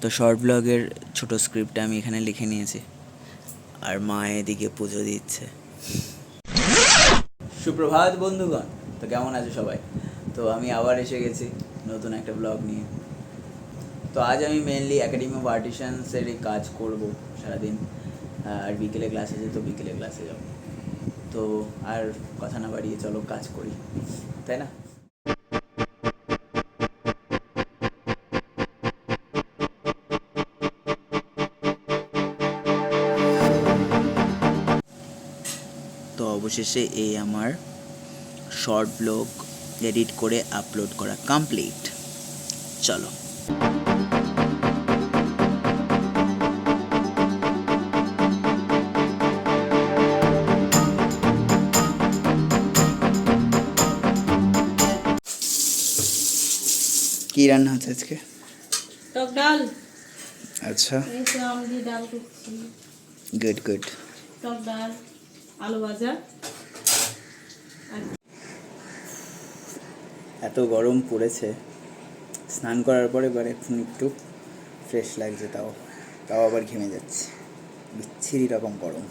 তো শর্ট ব্লগের ছোট স্ক্রিপ্টটা আমি এখানে লিখে নিয়েছি। আর মা এদিকে পুজো দিচ্ছে। সুপ্রভাত বন্ধুগণ, তো কেমন আছে সবাই? তো আমি আবার এসে গেছি নতুন একটা ব্লগ নিয়ে। তো আজ আমি মেনলি একাডেমি অফ আর্টিসানসেরই কাজ করব সারাদিন। আর বিকেলে ক্লাস আছে, তো বিকেলে ক্লাসে যাব। তো আর কথা না বাড়িয়ে চলো, কাজ করি। তাই না? অবশেষে এই আমার শর্ট ব্লগ এডিট করে আপলোড করা কমপ্লিট চলো। কি রান্না হচ্ছে আজকে? টক ডাল। আচ্ছা। এই তো আম ডাল করছি। গুড গুড টক ডাল। আলু ভাজা। এত গরম পড়েছে। স্নান করার পরে এবার এখন একটু ফ্রেশ লাগছে তাও। তাও আবার ঘেমে যাচ্ছে। বিচ্ছিরি রকম গরম।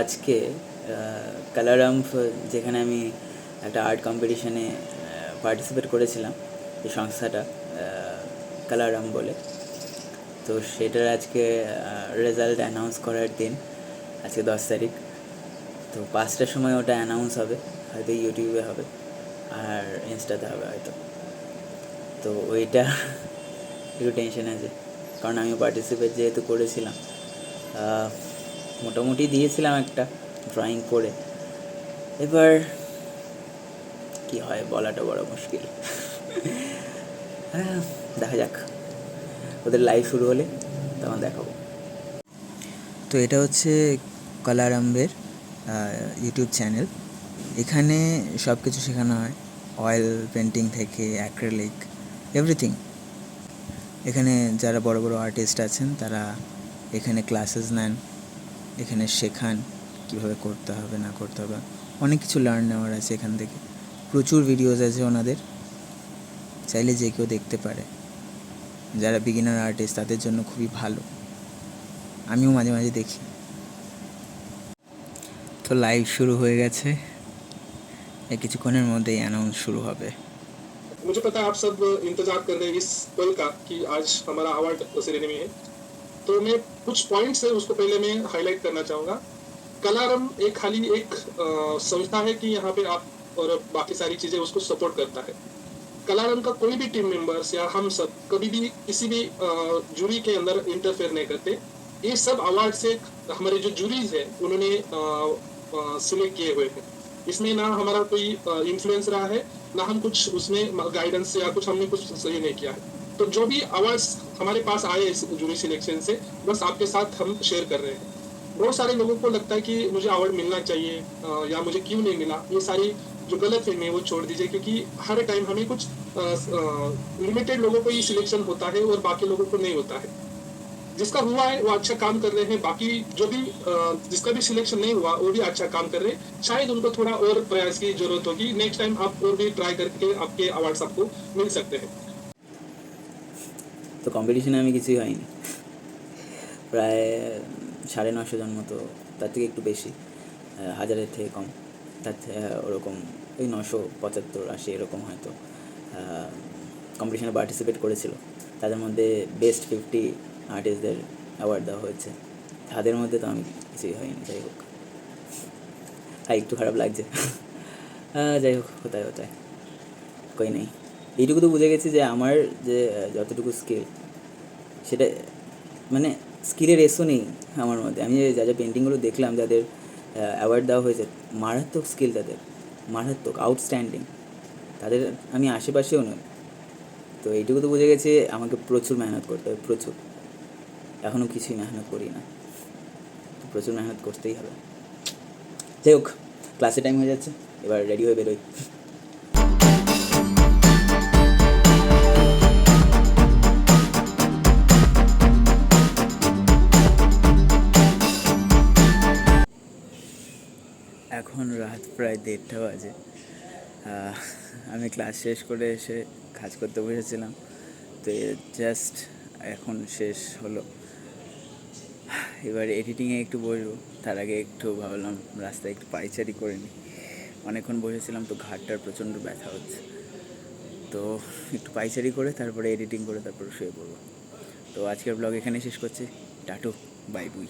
আজকে কালারাম্প যেখানে আমি একটা আর্ট কম্পিটিশনে পার্টিসিপেট করেছিলাম, এই সংস্থাটা কালারাম বলে। তো সেটার আজকে রেজাল্ট অ্যানাউন্স করার দিন, আজকে দশ তারিখ। তো পাঁচটার সময় ওটা অ্যানাউন্স হবে, হয়তো ইউটিউবে হবে, আর ইনস্টাতে হবে হয়তো। তো ওইটা একটু টেনশন আছে, কারণ আমি পার্টিসিপেট যেহেতু করেছিলাম। মোটামুটি দিয়েছিলাম একটা ড্রয়িং করে। এবার কি হয় বলাটা বড় মুশকিল। হ্যাঁ দেখা যাক। ওদের লাইভ শুরু হলে তখন দেখাবো। তো এটা হচ্ছে কলারাম্বের ইউটিউব চ্যানেল এখানে সব কিছু শেখানো হয়। অয়েল পেন্টিং থেকে অ্যাক্রেলিক এভরিথিং এখানে যারা বড় বড় আর্টিস্ট আছেন, তারা এখানে ক্লাসেস নেন। এখানে শেখান কীভাবে করতে হবে না করতে হবে অনেক কিছু লার্ন নেওয়ার আছে এখান থেকে প্রচুর ভিডিওস আছে ওনাদের চাইলে যে কেউ দেখতে পারে যারা বিগিনার আর্টিস্ট তাদের জন্য খুবই ভালো আমিও মাঝে মাঝে দেখি তো লাইভ শুরু হয়ে গেছে এই কিছুক্ষণের মধ্যেই অ্যানাউন্স শুরু হবে मुझे पता है आप सब इंतजार कर रहे हैं इस पल का कि आज हमारा अवार्ड सेरेमनी है तो मैं कुछ पॉइंट्स है, उसको पहले मैं हाईलाइट करना चाहूँगा। कलारम एक खाली एक संस्था है कि यहाँ पे आप और बाकी सारी चीज़ें उसको सपोर्ट करता है। कलारम का कोई भी टीम मेंबर्स या हम सब कभी भी किसी भी जूरी के अंदर इंटरफेयर नहीं करते। ये सब अवार्ड से हमारे जो जूरीज है, उन्होंने सिलेक्ट किए हुए हैं। इसमें ना हमारा कोई इन्फ्लुएंस रहा है, ना हम कुछ उसमें गाइडेंस या कुछ हमने कुछ सही नहीं किया है। तो जो भी अवार्ड्स हमारे पास आए इस जूरी सिलेक्शन से, बस आपके साथ हम शेयर कर रहे हैं। बहुत सारे लोगों को लगता है कि मुझे अवार्ड मिलना चाहिए या मुझे क्यों नहीं मिला? ये सारी जो गलत फ़िल्म है वो छोड़ दीजिए, क्योंकि हर टाइम हमें कुछ लिमिटेड लोगों को ही सिलेक्शन होता है और बाकी लोगों को नहीं होता है। जिसका हुआ है, वो अच्छा काम कर रहे हैं, बाकी जो भी जिसका भी सिलेक्शन नहीं हुआ, वो भी अच्छा काम कर रहे हैं। शायद उनको थोड़ा और प्रयास की ज़रूरत होगी। नेक्स्ट टाइम आप और भी ट्राई करके आपके अवार्ड आपको मिल सकते हैं। তো কম্পিটিশনে আমি কিছুই হয়নি। প্রায় সাড়ে নশো জন মতো, তার থেকে একটু বেশি হাজারের থেকে কম। তার ওরকম ওই নশো পঁচাত্তর, আশি এরকম হয়তো কম্পিটিশনে পার্টিসিপেট করেছিল। তাদের মধ্যে বেস্ট ফিফটি আর্টিস্টদের অ্যাওয়ার্ড দেওয়া হয়েছে। তাদের মধ্যে তো আমি কিছুই হয়নি, যাই হোক। হ্যাঁ একটু খারাপ লাগছে। যাই হোক, কোথায় কোথায় কই নেই। এইটুকু তো বুঝে গেছি যে আমার যে যতটুকু স্কিল সেটা মানে স্কিলের রেসও নেই আমার মধ্যে। আমি যা যা পেন্টিংগুলো দেখলাম, যাদের অ্যাওয়ার্ড দেওয়া হয়েছে, মারাত্মক স্কিল তাদের, মারাত্মক আউটস্ট্যান্ডিং তাদের আমি আশেপাশেও নই। তো এইটুকু তো বুঝে গেছি, আমাকে প্রচুর মেহনত করতে হবে, প্রচুর। এখনও কিছুই মেহনত করি না। প্রচুর মেহনত করতেই হবে। যাই হোক ক্লাসে টাইম হয়ে যাচ্ছে, এবার রেডি হয়ে বেরোই। প্রায় দেড়টা বাজে। আমি ক্লাস শেষ করে এসে কাজ করতে বসেছিলাম। তো জাস্ট এখন শেষ হলো। এবার এডিটিংয়ে একটু বসবো। তার আগে একটু ভাবলাম রাস্তায় একটু পাইচারি করে নিই। অনেকক্ষণ বসেছিলাম তো ঘাটটার প্রচণ্ড ব্যথা হচ্ছে। তো একটু পাইচারি করে তারপরে এডিটিং করে তারপরে শুয়ে পড়ব। তো আজকের ব্লগ এখানে শেষ করছি। টাটু বাই বুই।